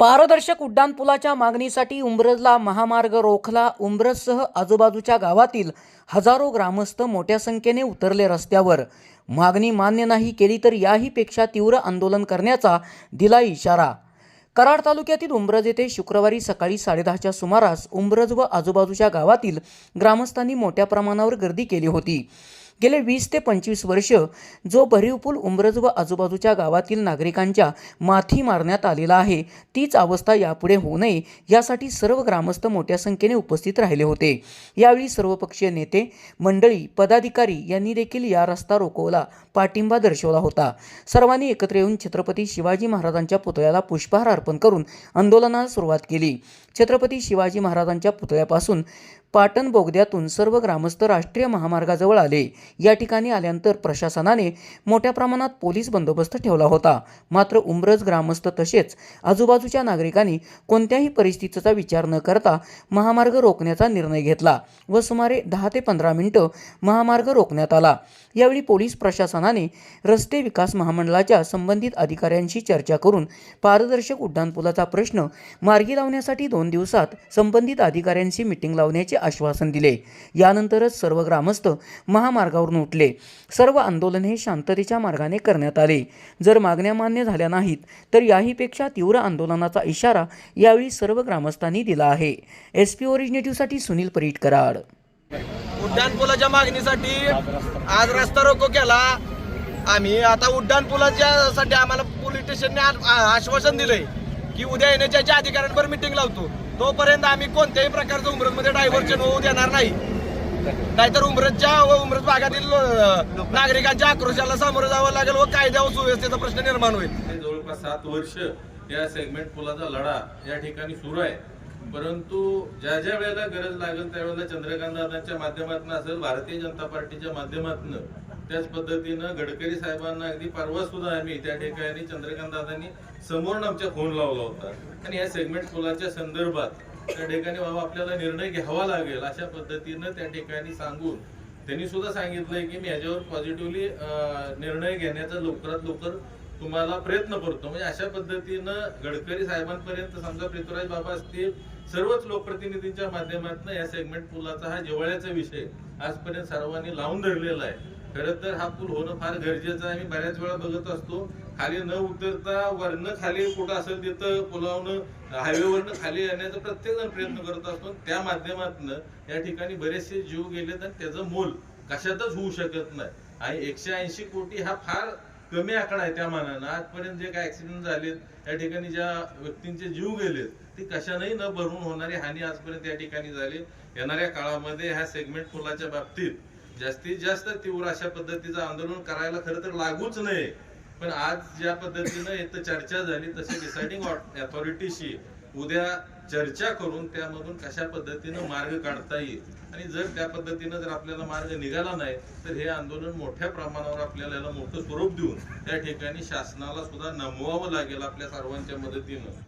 पारदर्शक उड्डाणपुलाच्या मागणीसाठी उंब्रजला महामार्ग रोखला. उंब्रजसह आजूबाजूच्या गावातील हजारो ग्रामस्थ मोठ्या संख्येने उतरले रस्त्यावर. मागणी मान्य नाही केली तर याहीपेक्षा तीव्र आंदोलन करण्याचा दिला इशारा. कराड तालुक्यातील उंब्रज येथे शुक्रवारी सकाळी साडेदहाच्या सुमारास उंब्रज व आजूबाजूच्या गावातील ग्रामस्थांनी मोठ्या प्रमाणावर गर्दी केली होती. गेले वीस ते पंचवीस वर्ष जो भरीव पूल उंब्रज व आजूबाजूच्या गावातील नागरिकांच्या माथी मारण्यात आलेला आहे तीच अवस्था यापुढे होऊ नये यासाठी सर्व ग्रामस्थ मोठ्या संख्येने उपस्थित राहिले होते. यावेळी सर्वपक्षीय नेते मंडळी पदाधिकारी यांनी देखील या रस्ता रोकोला पाठिंबा दर्शवला होता. सर्वांनी एकत्र येऊन छत्रपती शिवाजी महाराजांच्या पुतळ्याला पुष्पहार अर्पण करून आंदोलनाला सुरुवात केली. छत्रपती शिवाजी महाराजांच्या पुतळ्यापासून पाटण बोगद्यातून सर्व ग्रामस्थ राष्ट्रीय महामार्गाजवळ आले. या ठिकाणी आल्यानंतर प्रशासनाने मोठ्या प्रमाणात पोलीस बंदोबस्त ठेवला होता. मात्र उमरज ग्रामस्थ तसेच आजूबाजूच्या नागरिकांनी कोणत्याही परिस्थितीचा विचार न करता महामार्ग रोखण्याचा निर्णय घेतला व सुमारे दहा ते पंधरा मिनिटं महामार्ग रोखण्यात आला. यावेळी पोलीस प्रशासनाने रस्ते विकास महामंडळाच्या संबंधित अधिकाऱ्यांशी चर्चा करून पारदर्शक उड्डाणपुलाचा प्रश्न मार्गी लावण्यासाठी दोन दिवसात संबंधित अधिकाऱ्यांशी मिटिंग लावण्याचे आश्वासन दिले. यानंतरच सर्व ग्रामस्थ महामार्गावरून उठले. सर्व आंदोलन हे शांततेच्या मार्गाने करण्यात आले. जर मागण्या मान्य झाल्या नाहीत तर याहीपेक्षा तीव्र आंदोलनाचा इशारा यावेळी सर्व ग्रामस्थांनी दिला आहे. एस पी ओरिजिनेटिव्हसाठी सुनील परीट कराड उड्डाण पुलाच्या मागणीसाठी आज रस्ता रोको केला. आम्ही आता उड्डाण पुलाच्या साठी आम्हाला पोलीस स्टेशनने आश्वासन दिलंय की उद्या येण्याच्या अधिकाऱ्यांवर मिटिंग लावतो. तोपर्यंत आम्ही कोणत्याही प्रकारचं उमरतमध्ये डायव्हर्जन होऊ देणार नाही. नाहीतर उमरतच्या व उमरत भागातील नागरिकांच्या आक्रोशाला सामोरं जावं लागेल व कायद्या व सुव्यवस्थेचा प्रश्न निर्माण होईल. जवळपास सात वर्ष या सेगमेंट पुलाचा लढा या ठिकाणी सुरू आहे. परंतु ज्या ज्या वेळेला गरज लागेल त्यावेळेला चंद्रकांत दादांच्या माध्यमातून असेल भारतीय जनता पार्टीच्या माध्यमातून त्याच पद्धतीनं गडकरी साहेबांना अगदी परवा सुद्धा आम्ही त्या ठिकाणी चंद्रकांत दादांनी समोरून आमच्या फोन लावला होता. आणि या सेगमेंट पुलाच्या संदर्भात त्या ठिकाणी बाबा आपल्याला निर्णय घ्यावा लागेल अशा पद्धतीनं त्या ठिकाणी सांगून त्यांनी सुद्धा सांगितलंय की मी याच्यावर पॉझिटिव्हली निर्णय घेण्याचा लवकरात लवकर तुम्हाला प्रयत्न करतो. म्हणजे अशा पद्धतीनं गडकरी साहेबांपर्यंत समजा पृथ्वीराज बाबा असतील सर्वच लोकप्रतिनिधींच्या माध्यमातून या सेगमेंट पुलाचा हा जिवाळ्याचा विषय आजपर्यंत सर्वांनी लावून धरलेला आहे. खरं तर हा पूल होणं फार गरजेचं आहे. मी बऱ्याच वेळा बघत असतो खाली न उतरता वरनं खाली कुठं असेल तिथं पुलावनं हायवेवरनं खाली येण्याचा प्रत्येक जण प्रयत्न करत असतो. त्या माध्यमातून या ठिकाणी बरेचसे जीव गेलेत आणि त्याचं मोल कशातच होऊ शकत नाही. आणि एकशे ऐंशी कोटी हा फार कमी आकडा आहे त्या मानानं. आजपर्यंत जे काय ऍक्सिडेंट झालेत त्या ठिकाणी ज्या व्यक्तींचे जीव गेलेत ती कशानेही न भरून होणारी हानी आजपर्यंत या ठिकाणी झाली. येणाऱ्या काळामध्ये ह्या सेगमेंट पुलाच्या बाबतीत जास्तीत जास्त तीव्र अशा पद्धतीचं आंदोलन करायला खरं तर लागूच नये. पण आज ज्या पद्धतीनं इथं चर्चा झाली तसे डिसाइडिंग अथॉरिटीशी उद्या चर्चा करून त्यामधून कशा पद्धतीनं मार्ग काढता येईल? आणि जर त्या पद्धतीनं जर आपल्याला मार्ग निघाला नाही तर हे आंदोलन मोठ्या प्रमाणावर आपल्याला याला मोठं स्वरूप देऊन त्या ठिकाणी शासनाला सुद्धा नमवावं लागेल आपल्या सर्वांच्या मदतीनं.